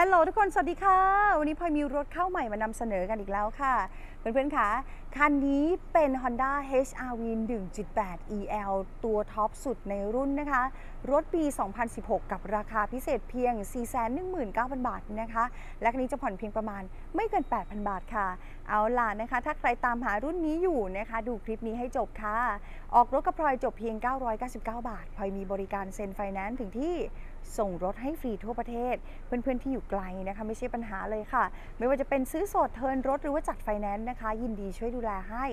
ฮัลโหลทุกคนสวัสดีค่ะ วันนี้พลอยมีรถเข้าใหม่มานำเสนอกันอีกแล้วค่ะ เพื่อนๆคะคันนี้เป็น Honda HR-V 1.8 EL ตัวท็อปสุดในรุ่นนะคะ รถปี 2016 กับราคาพิเศษเพียง 419,000 บาทนะคะ และคันนี้จะผ่อนเพียงประมาณไม่เกิน 8,000 บาทค่ะ เอาล่ะนะคะ ถ้าใครตามหารุ่นนี้อยู่นะคะ ดูคลิปนี้ให้จบค่ะ ออกรถกับพลอยจบเพียง 999 บาทพลอยมีบริการเซ็นไฟแนนซ์ถึงที่ส่งรถให้ฟรีทั่วประเทศ เพื่อนๆที่อยู่ไกลนะคะไม่ใช่ปัญหาเลยค่ะ ไม่ว่าจะเป็นซื้อสดเทินรถหรือว่าจัดไฟแนนซ์นะคะ ยินดีช่วยดูแลให้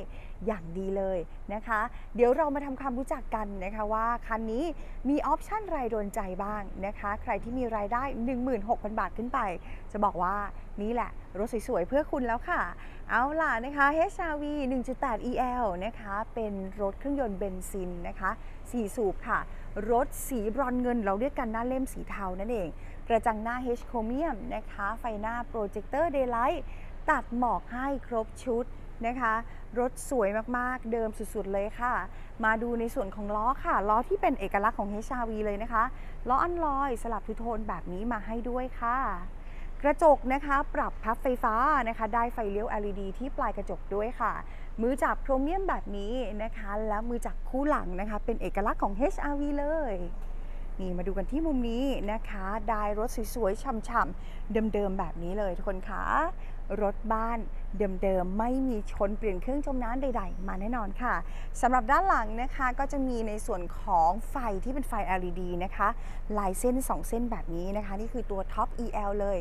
อย่างดีเลยนะคะ เดี๋ยวเรามาทำความรู้จักกันนะคะว่าคันนี้มีออปชั่นอะไรโดนใจบ้างนะคะ ใครที่มีรายได้ 16,000 บาทขึ้นไป จะบอกว่านี่แหละ รถสวยๆ เพื่อคุณแล้วค่ะ เอาล่ะนะคะ HRV 1.8 EL นะคะ เป็นรถเครื่องยนต์เบนซินนะคะ 4 สูบค่ะ รถสีบรอนเงินเราเรียกกันหน้าเล่มสีเทานั่นเอง กระจังหน้า H Chromium นะคะ ไฟหน้าโปรเจคเตอร์ Daylight ตัดหมอกให้ครบชุดนะคะ รถสวยมากๆ เดิมสุดๆเลยค่ะ มาดูในส่วนของล้อค่ะ ล้อที่เป็นเอกลักษณ์ของ HRV เลยนะคะ ล้ออันลอยสลับทุโทนแบบนี้มาให้ด้วยค่ะ กระจกนะคะปรับพับไฟฟ้านะคะได้ไฟเลี้ยว LED ที่ปลายกระจกด้วยค่ะ มือจับโครเมียมแบบนี้นะคะ แล้วมือจับคู่หลังนะคะ เป็นเอกลักษณ์ของ HRV เลยนี่มาดูกันที่มุมนี้นะคะ ได้รถสวยๆช่ำๆเดิมๆแบบนี้เลยทุกคนคะ รถบ้านเดิมๆ ไม่มีชนเปลี่ยนเครื่องจมน้ำใด ๆ มาแน่นอนค่ะสำหรับด้านหลังนะคะก็จะมีในส่วนของไฟที่เป็นไฟ LED นะคะ ลายเส้น 2 เส้นแบบนี้นะคะ นี่คือตัว Top EL เลย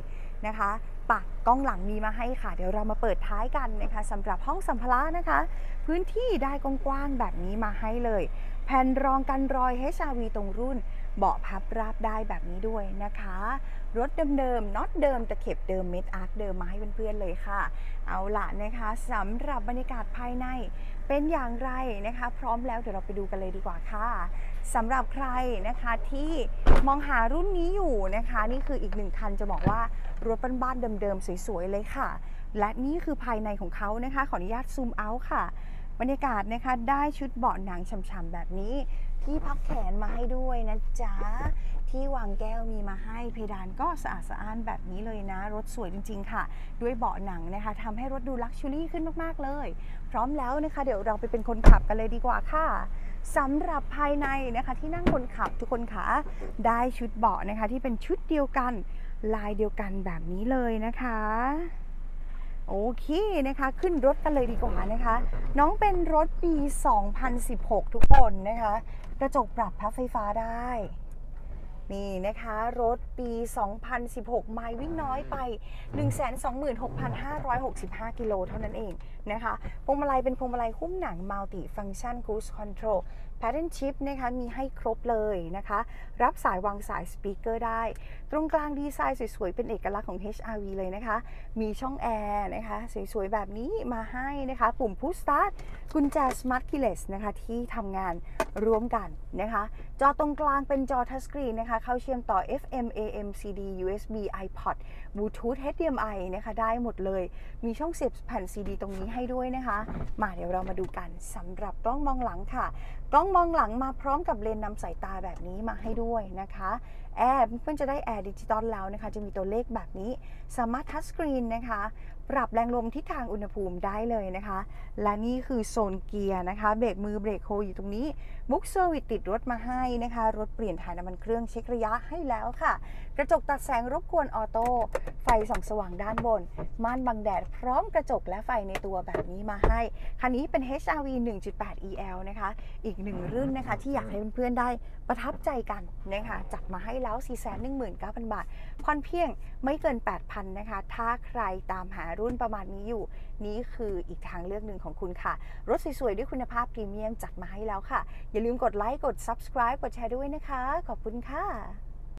นะคะปักกล้องหลังมีมาให้ค่ะ เดี๋ยวเรามาเปิดท้ายกันนะคะสำหรับห้องสัมภาระนะคะ พื้นที่ได้กว้างๆแบบนี้มาให้เลย แผ่นรองกันรอย HRV ตรงรุ่น เบาะพับราบได้แบบนี้ด้วยนะคะ รถเดิมๆน็อตเดิมตะเข็บเดิมเม็ดอาร์คเดิมมาให้เพื่อนๆเลยค่ะ เอาละนะคะสำหรับบรรยากาศภายในเป็นอย่างไรนะคะ พร้อมแล้วเดี๋ยวเราไปดูกันเลยดีกว่าค่ะสำหรับใครนะคะที่มองหารุ่นนี้อยู่นะคะ นี่คืออีกหนึ่งคันจะบอกว่ารถบ้านๆเดิมๆสวยๆเลยค่ะ และนี่คือภายในของเขานะคะ ขออนุญาตซูมเอาท์ค่ะ บรรยากาศนะคะได้ชุดเบาะหนังฉ่ำๆแบบนี้ที่พักแขนมาให้ด้วยนะจ๊ะ ที่วางแก้วมีมาให้เพดานก็สะอาดสะอ้านแบบนี้เลยนะ รถสวยจริง ๆ ค่ะ ด้วยเบาะหนังนะคะทำให้รถดูลักชัวรี่ขึ้นมากๆเลย พร้อมแล้วนะคะ เดี๋ยวเราไปเป็นคนขับกันเลยดีกว่าค่ะสำหรับภายในนะคะที่นั่งคนขับทุกคนค่ะได้ชุดเบาะนะคะที่เป็นชุดเดียวกันลายเดียวกันแบบนี้เลยนะคะ โอเคนะคะ ขึ้นรถกันเลยดีกว่านะคะ น้องเป็นรถปี 2016 ทุกคนนะคะ กระจกปรับพับไฟฟ้าได้ นี่นะคะ รถปี 2016 ไมล์วิ่งน้อยไป 126,565 กิโลเท่านั้นเองนะคะพวงมาลัยเป็นพวงมาลัยหุ้มหนัง Multi Function Cruise Control Pattern Shift นะคะมีให้ครบเลยนะคะ รับสายวางสายสปีกเกอร์ได้ ตรงกลางดีไซน์สวยๆ เป็นเอกลักษณ์ของ HRV เลยนะคะ มีช่องแอร์นะคะสวยๆ แบบนี้มาให้นะคะ ปุ่ม Push Start กุญแจ Smart Keyless นะคะ ที่ทำงานร่วมกันนะคะ จอตรงกลางเป็นจอทัชสกรีนนะคะ เข้าเชื่อมต่อ FM AM CD USB iPod Bluetooth HDMI นะคะ ได้หมดเลย มีช่องเสียบแผ่น CD ตรงนี้ให้ด้วยนะคะ มาเดี๋ยวเรามาดูกันสำหรับกล้องมองหลังค่ะกล้องมองหลังมาพร้อมกับเลนส์นำสายตาแบบนี้มาให้ด้วยนะคะ แอร์เพื่อนจะได้แอร์ดิจิตอลแล้วนะคะ จะมีตัวเลขแบบนี้ สามารถทัชสกรีนนะคะ ปรับแรงลมทิศทางอุณหภูมิได้เลยนะคะ และนี่คือโซนเกียร์นะคะ เบรกมือเบรกโฮอยู่ตรงนี้บุ๊กเซอร์วิสติดรถมาให้นะคะ รถเปลี่ยนถ่ายน้ำมันเครื่องเช็คระยะให้แล้วค่ะ กระจกตัดแสงรบกวนออโต้ไฟส่องสว่างด้านบน ม่านบังแดดพร้อมกระจกและไฟในตัวแบบนี้มาให้ คันนี้เป็น HRV 1.8 EL นะคะ อีกหนึ่งรุ่นนะคะที่อยากให้เพื่อนๆได้ประทับใจกันนะคะจัดมาให้แล้ว 419,000 บาทผ่อนเพียงไม่เกิน 8,000 นะคะ ถ้าใครตามหารุ่นประมาณนี้อยู่ นี่คืออีกทางเลือกหนึ่งของคุณค่ะ รถสวยๆ ด้วยคุณภาพพรีเมียมจัดมาให้แล้วค่ะ อย่าลืมกดไลค์ กด subscribe กดแชร์ด้วยนะคะ ขอบคุณค่ะ